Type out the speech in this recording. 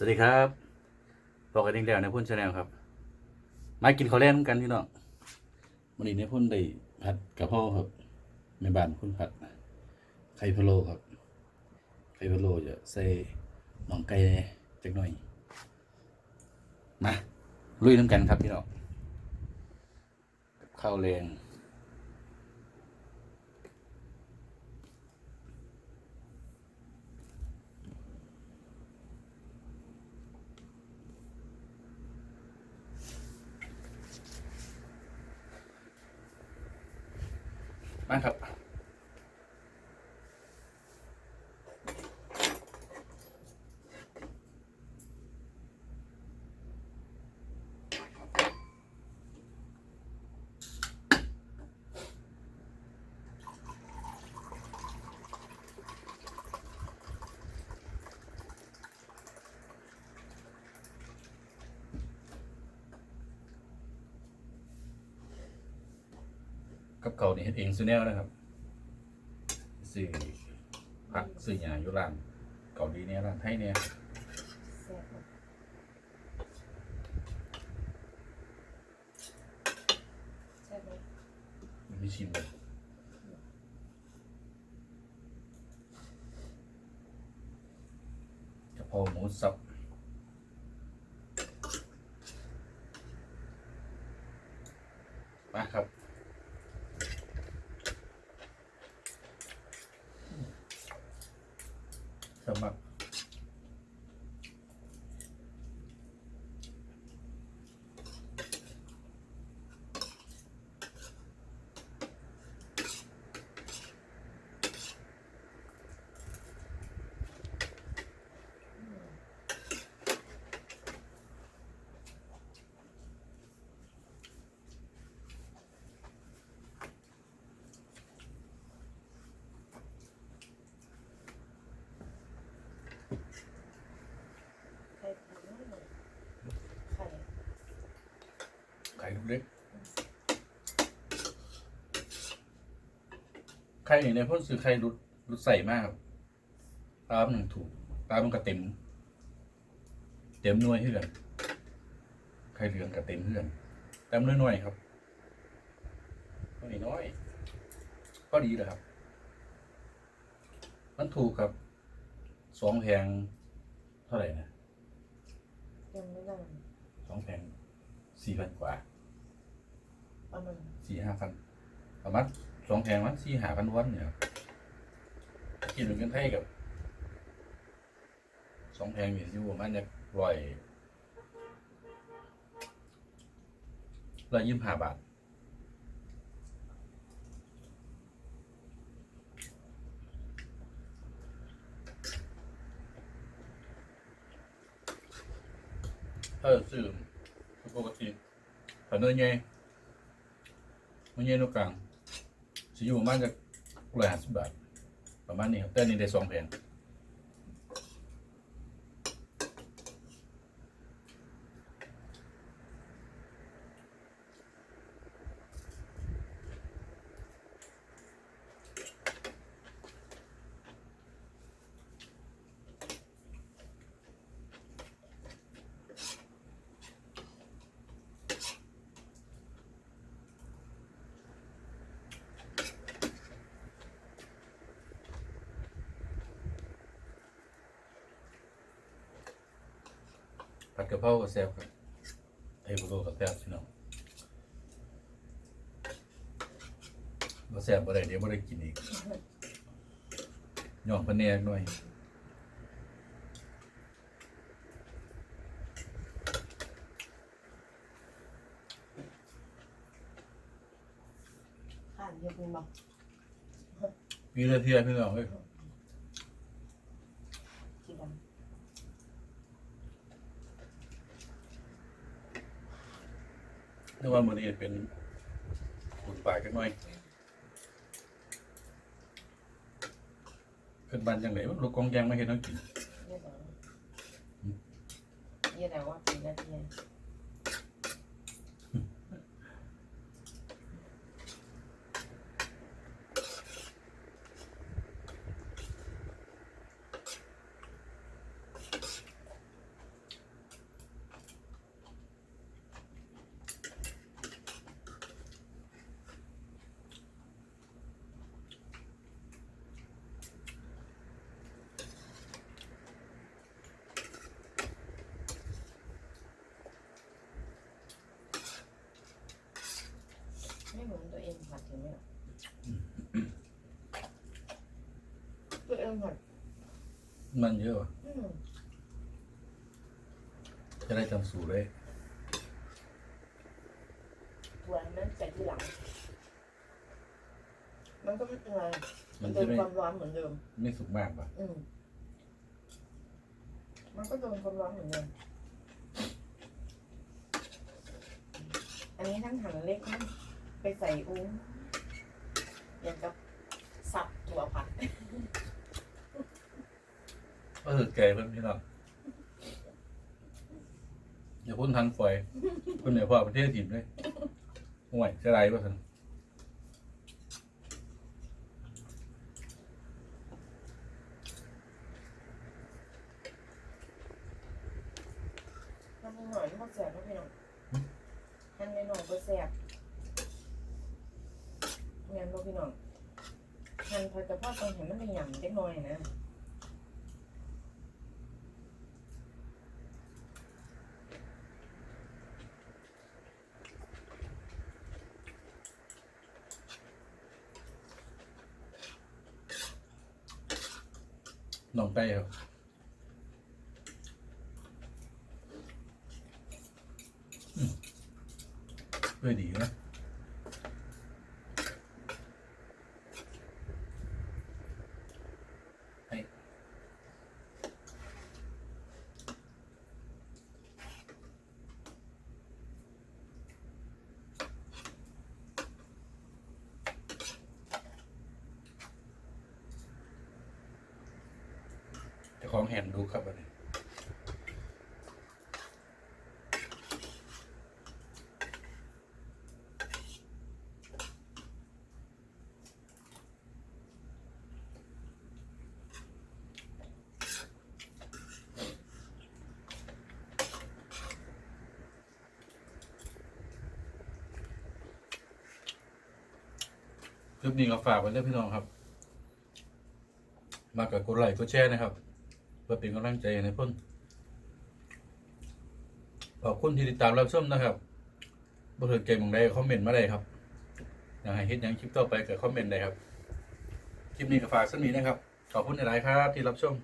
สวัสดีครับพอกันอีกแล้วในพ่นชาแนลครับ มากินข้าวแล่นกันพี่น้องวันนี้ในพ่นได้ผัดกะเพราครับแม่บ้านพ่นผัด ไข่พะโล้ครับ ไข่พะโล้จะใส่หนองไก่จักหน่อย มาลุยน้ำกันครับพี่น้องกับข้าวแรง มา กับเขาวนี่เฮ็ดเองซื้อแนวนะครับซื้อผักซื้อหยาอยู่ร้านเกาหลีเนี่ยร้านไทยเนี่ยไหมมันไม่ชิมเลยกะเพราหมูสับมาครับ สมัครไข่ปูน้อยหน่อยไข่ ไข่ลูก เล็กไข่เนี่ยในพ่นซื้อไข่รุดรุดใส่มากครับ ตามหนึ่งถูก ตามมันก็เต็ม เต็มหน่วยเพื่อนไข่เหลืองกับเต็มเพื่อนเต็มหน่วยๆครับก็นี่น้อยก็ดีเลยครับ มันถูกครับสองแพงเท่าไหร่นะยังไม่นานสองแพงสี่พันกว่า ประมาณสี่ห้าพันประมาณสองแพงมั้งสี่ห้าพันวันเนี่ยกินเหมือนกันไทยกับสองแพงอยู่ที่ประมาณจะร้อยร้อยยี่สิบห้าบาทเออซื้อปกติผ่านเนยไง มันเย็นตรงกลางสิอยู่ประมาณจะร้อยห้าสิบบาท ประมาณนี้ครับแต่นนี่ได้สองแผ่น ผัดกะเพรากับแซ่บครับไอ้พวกกับแซ่บพี่น้องบ่แซ่บบ่ได้เดี๋ยวบ่ได้กินอีกย่องพะแนกหน่อยผ่านเยอะมีบ่มีเรือเทียพี่น้องเอ้ย กี่ด นึกว่ามื้อนี้เป็นบุญปลายจักหน่อยขึ้นบ้านจังได๋ลูกกองแยงมาเฮ็ดให้กิน เยอะแล้วว่าปีนาที องหมด มันเยอะวะอืมจะได้จำสูตรได้ถั่วนั้นใส่ทีหลัง มันก็ไม่เป็นไรมันโดจะนไม่ความร้อนเหมือนเดิม ไม่สุกมากป่ะอืมมันก็โดนความร้อนเหมือนเดิม อันนี้ทั้งหั่นเล็กทั้งไปใส่อุ้งอย่างกับสับถั่วผัด ก็ถือแกเพิ่มพี่น้องอย่าพ่นทันไฟคนไหนพ่อประเทศถิ่นเลยห่วยจะไรป่ะท่านมันมีหน่อยมันก็แสบนะพี่น้องหั่นหน่อยก็แสบงั้นบ่พี่น้องหั่นผัดกะเพราตรงเห็นมันเป็นหยำเล็กน้อยนะ น้องไก่ครับอืมด้วยดีนะ ของแฮนดูครับอันนี้คลิปนี้ก็ฝากไว้ด้วยพี่น้องครับ มากับกดไลค์กดแชร์นะครับ พื่อเป็นกำลังใจให้เพ่นขอบคุณที่ติดตามรับชมนะครับบ่ถือเกมของใดคอมเมนต์มาได้ครับอยากให้เฮ็ดหยังคลิปต่อไปก็คอมเมนต์ได้ครับ คลิปนี้ก็ฝากสักนิดนะครับ ขอบคุณหลายๆครับที่รับชม